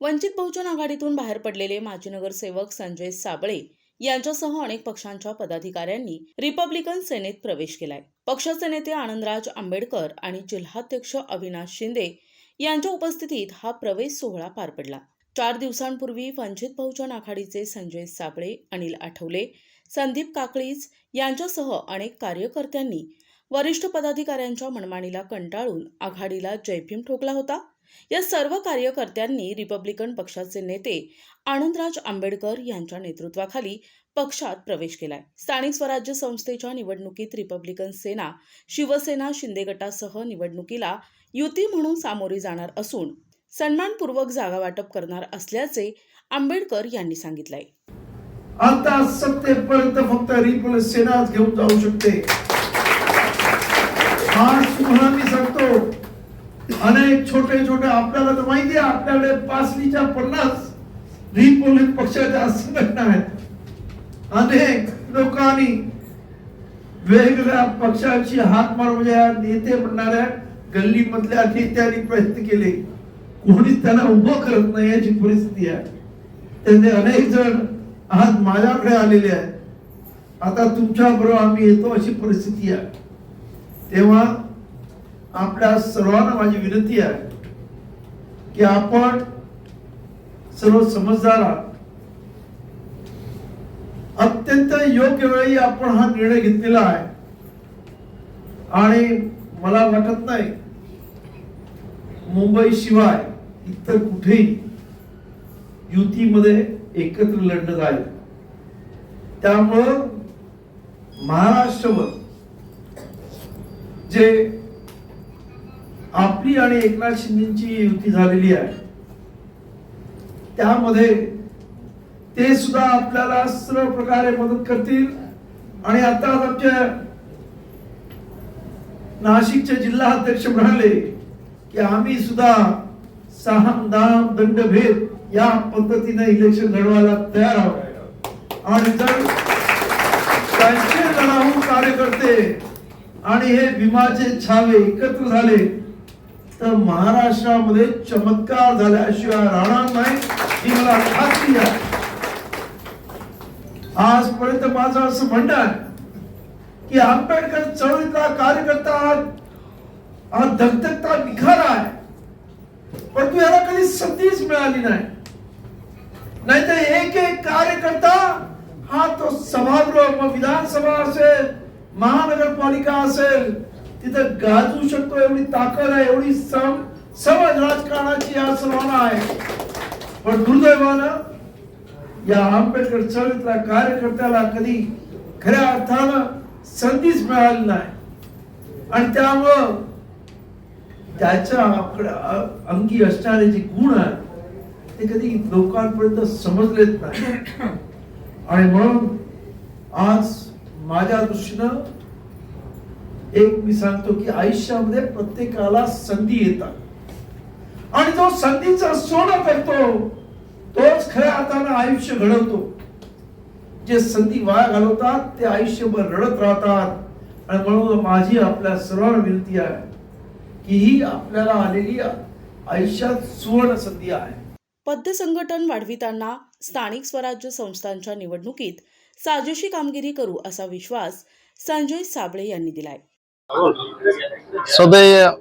वंचित बहुजन आघाडीतून बाहेर पडलेले माजी नगरसेवक संजय साबळे यांच्यासह अनेक पक्षांच्या पदाधिकाऱ्यांनी रिपब्लिकन सेनेत प्रवेश केलाय. पक्षाचे नेते आनंदराज आंबेडकर आणि जिल्हाध्यक्ष अविनाश शिंदे यांच्या उपस्थितीत हा प्रवेश सोहळा पार पडला. चार दिवसांपूर्वी वंचित बहुजन आघाडीचे संजय साबळे अनिल आठवले संदीप काकळीज यांच्यासह अनेक कार्यकर्त्यांनी वरिष्ठ पदाधिकाऱ्यांच्या मनमानीला कंटाळून आघाडीला जयभीम ठोकला होता. या सर्व कार्यकर्त्यांनी रिपब्लिकन पक्षाचे नेते आनंदराज आंबेडकर यांच्या नेतृत्वाखाली पक्षात प्रवेश केलाय. स्थानिक स्वराज्य संस्थेच्या निवडणुकीत रिपब्लिकन सेना शिवसेना शिंदे गटासह निवडणुकीला युती म्हणून सामोरी जाणार असून सन्मानपूर्वक जागा वाटप करणार असल्याचे आंबेडकर यांनी सांगितलंय. आता सत्तेपर्यंत फक्त रिपब्लिकन सेनाच घेऊन जाऊ शकते. आज तुम्हाला मी सांगतो. अनेक छोटे छोटे आपल्याला तर माहिती आहे आपल्याकडे पासलीच्या पन्नास रिपब्लिक पक्षाच्या संघटना आहेत. अनेक लोकांनी वेगवेगळ्या पक्षाची हात मारून म्हणजे या नेते म्हणणाऱ्या गल्ली मधल्या नेत्यांनी प्रयत्न केले. कोणीच त्यांना उभं करत नाही याची परिस्थिती आहे. त्यांचे अनेक जण आज माझ्याकडे आलेले आहेत. आता तुमच्या बरोबर आम्ही येतो अशी परिस्थिती आहे. तेव्हा आपल्या सर्वांना माझी विनंती आहे की आपण सर्व समजदार आहात. अत्यंत योग्य वेळी आपण हा निर्णय घेतलेला आहे आणि मला वाटत नाही मुंबई शिवाय इतर कुठेही युतीमध्ये एकत्र लढणं जाईल त्यामुळं महाराष्ट्रवर जे आपली आणि एकनाथ शिंदेची युती झालेली आहे. त्यामध्ये ते सुद्धा आपल्याला सर्व प्रकारे मदत करतील. आणि आता आमच्या नाशिकचे जिल्हा अध्यक्ष म्हणाले की आम्ही सुद्धा साहम दाम दंडभेद या पद्धतीने इलेक्शन लढवायला तयार आहोत. आणि जर त्यांचे लढाऊ कार्यकर्ते आणि हे विमाचे छावे एकत्र झाले तर महाराष्ट्रामध्ये चमत्कार झाल्याशिवाय राहणार नाही ही मला खात्री आहे. आजपर्यंत माझं असं म्हणणं आहे की आंबेडकर चळवळीतला कार्यकर्ता हा धगधगता निखारा आहे. परंतु याला कधी संधीच मिळाली नाही. नाहीतर एक एक कार्यकर्ता हा तो सभागृह मग विधानसभा असेल महानगरपालिका असेल तिथं गाजू शकतो एवढी ताकद आहे एवढी सम समज राजकारणाची या सर्वांना आहे. पण दुर्दैवानं या आंबेडकर चळवळीतल्या कार्यकर्त्याला कधी खऱ्या अर्थानं संधीच मिळाली नाही. आणि त्यामुळं त्याच्या आपल्या अंगी असणारे जे गुण आहेत ते कधी लोकांपर्यंत समजलेच नाही. आणि म्हणून आज माझ्या दृष्टीनं एक मी सांगतो की आयुष्यामध्ये प्रत्येकाला संधी येतात. आणि जो संधीचा सोनं करतो तोच खऱ्या अर्थानं आयुष्य घडवतो. जे संधी वाया घालवतात ते आयुष्यभर रडत राहतात. आणि म्हणून माझी आपल्या सर्वांना विनंती आहे की ही आपल्याला आलेली आयुष्यात सुवर्ण संधी आहे. पद्य संघटन वाढविताना स्थानिक स्वराज्य संस्थांच्या निवडणुकीत साजेशी कामगिरी करू असा विश्वास संजय साबळे यांनी दिलाय. सदैव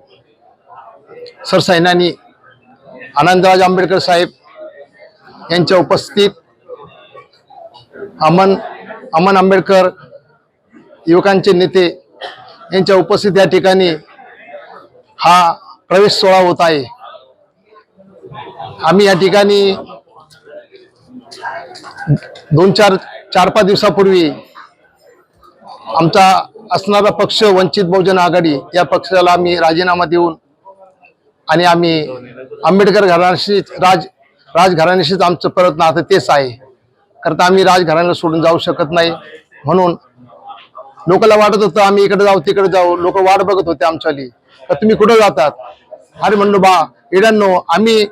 सरसैनानी आनंदराज आंबेडकर साहेब यांच्या उपस्थितीत अमन अमन आंबेडकर युवकांचे नेते यांच्या उपस्थित या ठिकाणी हा प्रवेश सोहळा होत आहे. आम्ही या ठिकाणी दोन चार चार पाच दिवसापूर्वी आमचा असणारा पक्ष वंचित बहुजन आघाडी या पक्षाला आम्ही राजीनामा देऊन आणि आम्ही आंबेडकर घराण्याशी राज राजघराण्याशीच आमचं परत नातं तेच आहे. करता आम्ही राजघराण्याला सोडून जाऊ शकत नाही. म्हणून लोकांना वाटत होतं आम्ही इकडे जाऊ तिकडे जाऊ. लोक वाट बघत होते आमच्याली तर तुम्ही कुठं जातात? अरे म्हणलो बा येड्यांनो आम्ही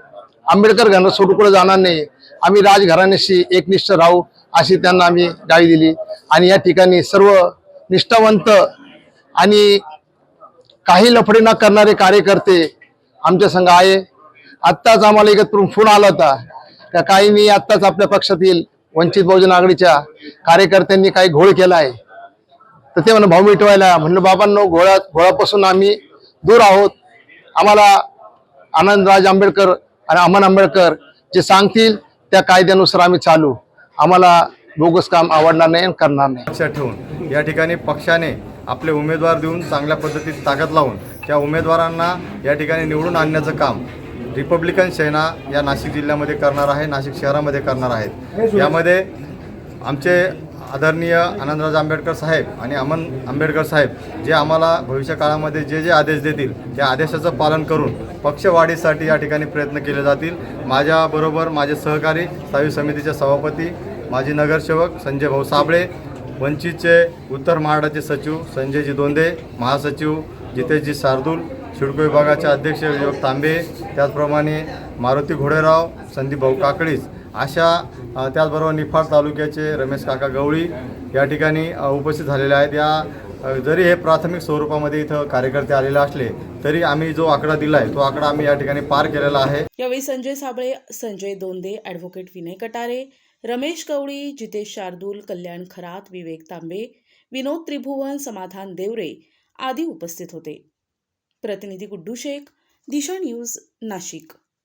आंबेडकर घराणं सोडून कुठं जाणार नाही. आम्ही राजघराण्याशी एकनिष्ठ राहू अशी त्यांना आम्ही गाळी दिली. आणि या ठिकाणी सर्व निष्ठावंत आणि काही लफडे न करणारे कार्यकर्ते आमच्या संघ आहे. आत्ताच आम्हाला एकत्र फोन आला होता. का काहींनी आत्ताच आपल्या पक्षातील वंचित बहुजन आघाडीच्या कार्यकर्त्यांनी काही घोळ केला आहे तर ते म्हणून भाऊ मिटवायला. म्हणलं बाबांनो घोळा घोळापासून आम्ही दूर आहोत. आम्हाला आनंदराज आंबेडकर आणि अमन आंबेडकर जे सांगतील त्या कायद्यानुसार आम्ही चालू. आम्हाला बोगस काम आवडणार नाही आणि करणार नाही. लक्षात ठेवून. या ठिकाणी पक्षाने आपले उमेदवार देऊन चांगल्या पद्धतीत ताकद लावून त्या उमेदवारांना या ठिकाणी निवडून आणण्याचं काम रिपब्लिकन सेना या नाशिक जिल्ह्यामध्ये करणार आहे नाशिक शहरामध्ये करणार आहेत यामध्ये आमचे आदरणीय आनंदराज आंबेडकर साहेब आणि अमन आंबेडकर साहेब जे आम्हाला भविष्य काळामध्ये जे जे आदेश देतील त्या आदेशाचं पालन करून पक्षवाढीसाठी या ठिकाणी प्रयत्न केले जातील. माझ्याबरोबर माझे सहकारी स्थायी समितीचे सभापती माजी नगरसेवक संजय भाऊ साबळे वंचितचे उत्तर महाराष्ट्राचे सचिव संजयजी दोंदे महासचिव जितेशजी शार्दूल शिडको विभागाचे अध्यक्ष विवेक तांबे त्याचप्रमाणे मारुती घोडेराव संदीप भाऊ काकडीस अशा त्याचबरोबर निफाड तालुक्याचे रमेश काका गवळी या ठिकाणी उपस्थित झालेले आहेत. या जरी हे प्राथमिक स्वरूपामध्ये इथं कार्यकर्ते आलेले असले तरी आम्ही जो आकडा दिला आहे तो आकडा आम्ही या ठिकाणी पार केलेला आहे. यावेळी संजय साबळे संजय दोंदे ॲडव्होकेट विनय कटारे रमेश कवळी जितेश शार्दूल कल्याण खरात विवेक तांबे विनोद त्रिभुवन समाधान देवरे आदी उपस्थित होते. प्रतिनिधी गुड्डू शेख दिशा न्यूज नाशिक.